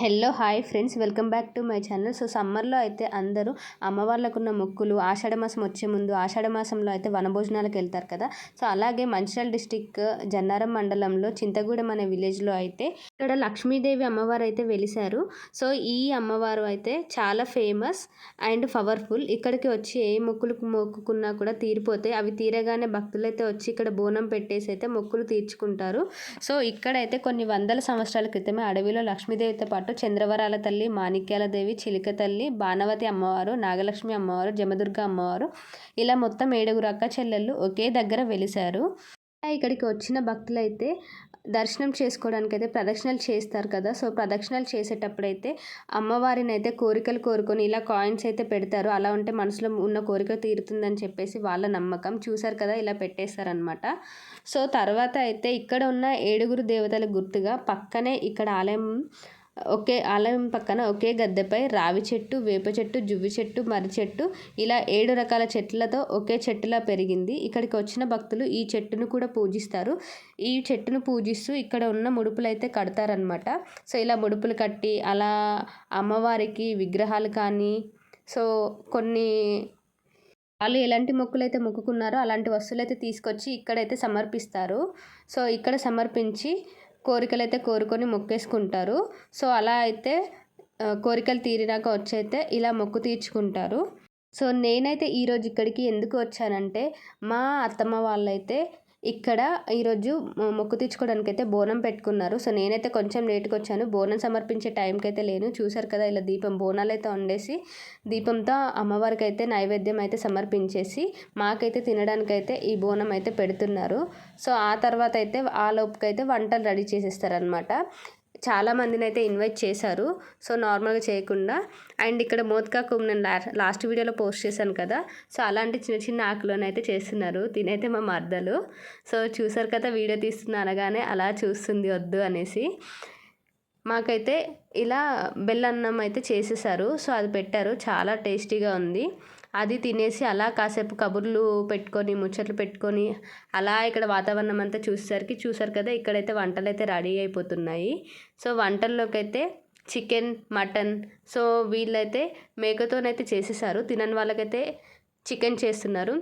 Hello hi friends. Welcome back to my channel. So సమ్మర్లో అయితే అందరూ అమ్మవార్లకున్న మొక్కులు ఆషాఢ మాసం వచ్చే ముందు ఆషాఢ మాసంలో అయితే వనభోజనాలకు వెళ్తారు కదా. సో అలాగే మంచిర్యాల డిస్టిక్ జన్నారం మండలంలో చింతగూడెం అనే విలేజ్లో అయితే ఇక్కడ లక్ష్మీదేవి అమ్మవారు అయితే వెలిశారు. సో ఈ అమ్మవారు అయితే చాలా ఫేమస్ అండ్ పవర్ఫుల్. ఇక్కడికి వచ్చి ఏ మొక్కులు మొక్కుకున్నా కూడా తీరిపోతాయి. అవి తీరగానే భక్తులు అయితే వచ్చి ఇక్కడ బోనం పెట్టేసి అయితే మొక్కులు తీర్చుకుంటారు. సో ఇక్కడైతే కొన్ని వందల సంవత్సరాల క్రితమే అడవిలో లక్ష్మీదేవితో పాటు పాటు చంద్రవరాల తల్లి మాణిక్యాల దేవి చిలిక తల్లి బాణవతి అమ్మవారు నాగలక్ష్మి అమ్మవారు జమదుర్గ అమ్మవారు ఇలా మొత్తం ఏడుగురు అక్క చెల్లెళ్ళు ఒకే దగ్గర వెలిశారు. ఇక్కడికి వచ్చిన భక్తులైతే దర్శనం చేసుకోవడానికి అయితే ప్రదక్షిణలు చేస్తారు కదా. సో ప్రదక్షిణలు చేసేటప్పుడైతే అమ్మవారిని అయితే కోరికలు కోరుకొని ఇలా కాయిన్స్ అయితే పెడతారు. అలా ఉంటే మనసులో ఉన్న కోరిక తీరుతుందని చెప్పేసి వాళ్ళ నమ్మకం. చూసారు కదా ఇలా పెట్టేస్తారనమాట సో తర్వాత అయితే ఇక్కడ ఉన్న ఏడుగురు దేవతల గుర్తుగా పక్కనే ఇక్కడ ఆలయం ఒకే ఆలయం పక్కన ఒకే గద్దెపై రావి చెట్టు వేప చెట్టు జువ్వి చెట్టు మర్రి చెట్టు ఇలా ఏడు రకాల చెట్లతో ఒకే చెట్టులా పెరిగింది. ఇక్కడికి వచ్చిన భక్తులు ఈ చెట్టును కూడా పూజిస్తారు. ఈ చెట్టును పూజిస్తూ ఇక్కడ ఉన్న ముడుపులు అయితే కడతారనమాట సో ఇలా ముడుపులు కట్టి అలా అమ్మవారికి విగ్రహాలు కానీ సో కొన్ని వాళ్ళు ఎలాంటి మొక్కులు అయితే మొక్కుకున్నారో అలాంటి వస్తువులు అయితే తీసుకొచ్చి ఇక్కడైతే సమర్పిస్తారు. సో ఇక్కడ సమర్పించి కోరికలు అయితే కోరుకొని మొక్కేసుకుంటారు. సో అలా అయితే కోరికలు తీరినాక వచ్చైతే ఇలా మొక్కు తీర్చుకుంటారు. సో నేనైతే ఈరోజు ఇక్కడికి ఎందుకు వచ్చానంటే మా అత్తమ్మ వాళ్ళైతే ఇక్కడ ఈరోజు మొక్కు తీర్చుకోవడానికి అయితే బోనం పెట్టుకున్నారు. సో నేనైతే కొంచెం లేట్గా వచ్చాను బోనం సమర్పించే టైంకి అయితే లేను. చూసారు కదా ఇలా దీపం బోనాలు అయితే వండేసి దీపంతో అమ్మవారికి అయితే నైవేద్యం అయితే సమర్పించేసి మాకైతే తినడానికి అయితే ఈ బోనం అయితే పెడుతున్నారు. సో ఆ తర్వాత అయితే ఆ లోపుకైతే వంటలు రెడీ చేసేస్తారనమాట చాలా మందిని అయితే ఇన్వైట్ చేశారు. సో నార్మల్గా చేయకుండా. అండ్ ఇక్కడ మోత్కా కుమ్ నేను లాస్ట్ వీడియోలో పోస్ట్ చేశాను కదా. సో అలాంటి చిన్న చిన్న ఆకులను అయితే చేస్తున్నారు. తినైతే మా మర్దలు. సో చూసారు కదా వీడియో తీస్తున్నా అనగానే అలా చూస్తుంది వద్దు అనేసి. మాకైతే ఇలా బెల్లన్నం అయితే చేసేసారు. సో అది పెట్టారు. చాలా టేస్టీగా ఉంది. అది తినేసి అలా కాసేపు కబుర్లు పెట్టుకొని ముచ్చట్లు పెట్టుకొని అలా ఇక్కడ వాతావరణం అంతా చూసేసరికి చూసారు కదా ఇక్కడైతే వంటలు అయితే రెడీ అయిపోతున్నాయి. సో వంటల్లోకి అయితే చికెన్ మటన్ సో వీళ్ళైతే మేకతోనైతే చేసేసారు. తినని వాళ్ళకైతే చికెన్ చేస్తున్నారు.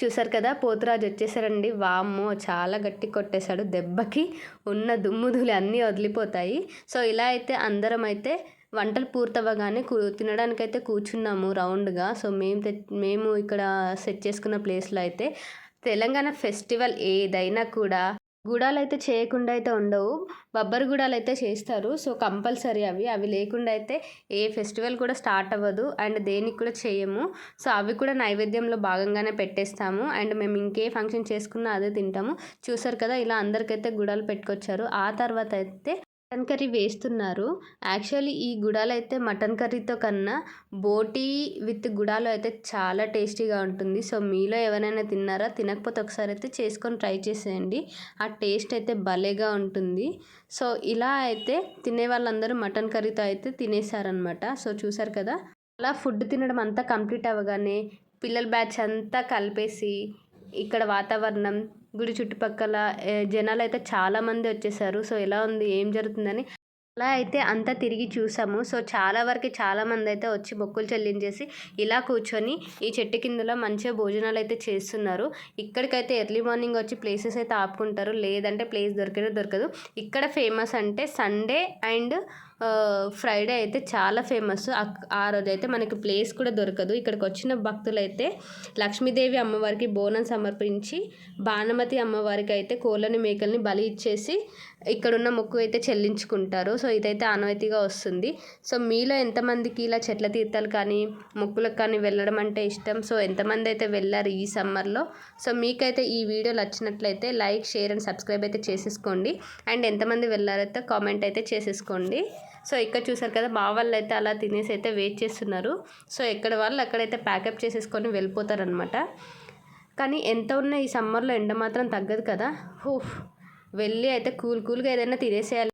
చూసారు కదా పోతురాజు వచ్చేసారండి వామ్మో చాలా గట్టి కొట్టేశాడు. దెబ్బకి ఉన్న దుమ్ముదులు అన్నీ వదిలిపోతాయి. సో ఇలా అయితే అందరం అయితే వంటలు పూర్తవ్వగానే కూ తినడానికైతే కూర్చున్నాము రౌండ్గా. సో మేము తె మేము ఇక్కడ సెట్ చేసుకున్న ప్లేస్లో అయితే తెలంగాణ ఫెస్టివల్ ఏదైనా కూడా గుడాలు అయితే చేయకుండా అయితే ఉండవు. బొబ్బరి గుడాలు అయితే చేస్తారు. సో కంపల్సరీ అవి. అవి లేకుండా అయితే ఏ ఫెస్టివల్ కూడా స్టార్ట్ అవ్వదు. అండ్ దేనికి కూడా చేయము. సో అవి కూడా నైవేద్యంలో భాగంగానే పెట్టేస్తాము. అండ్ మేము ఇంకే ఫంక్షన్ చేసుకున్నా అదే తింటాము. చూసారు కదా ఇలా అందరికైతే గుడాలు పెట్టుకొచ్చారు. ఆ తర్వాత అయితే మటన్ కర్రీ వేస్తున్నారు. యాక్చువల్లీ ఈ గుడాలు అయితే మటన్ కర్రీతో కన్నా బోటీ విత్ గుడాలు అయితే చాలా టేస్టీగా ఉంటుంది. సో మీలో ఎవరైనా తిన్నారా? తినకపోతే ఒకసారి అయితే చేసుకొని ట్రై చేసేయండి. ఆ టేస్ట్ అయితే భలేగా ఉంటుంది. సో ఇలా అయితే తినే వాళ్ళందరూ మటన్ కర్రీతో అయితే తినేసారనమాట సో చూసారు కదా? అలా ఫుడ్ తినడం అంతా కంప్లీట్ అవ్వగానే పిల్లల బ్యాచ్ అంతా కలిపేసి ఇక్కడ వాతావరణం గుడి చుట్టుపక్కల జనాలు అయితే చాలామంది వచ్చేసారు. సో ఎలా ఉంది? ఏం జరుగుతుందని అలా అయితే అంతా తిరిగి చూసాము. సో చాలా వరకు చాలామంది అయితే వచ్చి మొక్కులు చెల్లించేసి ఇలా కూర్చొని ఈ చెట్టు కిందలో మంచిగా భోజనాలు అయితే చేస్తున్నారు. ఇక్కడికైతే ఎర్లీ మార్నింగ్ వచ్చి ప్లేసెస్ అయితే ఆపుకుంటారు. లేదంటే ప్లేస్ దొరికినా దొరకదు. ఇక్కడ ఫేమస్ అంటే సండే అండ్ ఫ్రైడే అయితే చాలా ఫేమస్ ఆ రోజు అయితే మనకి ప్లేస్ కూడా దొరకదు. ఇక్కడికి వచ్చిన భక్తులు అయితే లక్ష్మీదేవి అమ్మవారికి బోనం సమర్పించి బాణమతి అమ్మవారికి అయితే కోళ్ళని మేకల్ని బలి ఇచ్చేసి ఇక్కడున్న మొక్కు అయితే చెల్లించుకుంటారు. సో ఇదైతే ఆనవాయితీగా వస్తుంది. సో మీలో ఎంతమందికి ఇలా చెట్ల తీర్థాలు కానీ మొక్కులకు కానీ వెళ్ళడం అంటే ఇష్టం? సో ఎంతమంది అయితే వెళ్ళారు ఈ సమ్మర్లో? సో మీకైతే ఈ వీడియో నచ్చినట్లయితే లైక్ షేర్ అండ్ సబ్స్క్రైబ్ అయితే చేసేసుకోండి. అండ్ ఎంతమంది వెళ్ళారైతే కామెంట్ అయితే చేసేసుకోండి. సో ఇక్కడ చూసారు కదా మా వాళ్ళు అయితే అలా తినేసి అయితే వెయిట్ చేస్తున్నారు. సో ఎక్కడ వాళ్ళు అక్కడైతే ప్యాకప్ చేసేసుకొని వెళ్ళిపోతారనమాట కానీ ఎంత ఉన్నా ఈ సమ్మర్లో ఎండ మాత్రం తగ్గదు కదా. హూ వెళ్ళి అయితే కూల్ కూల్గా ఏదైనా తినేసేయాలి.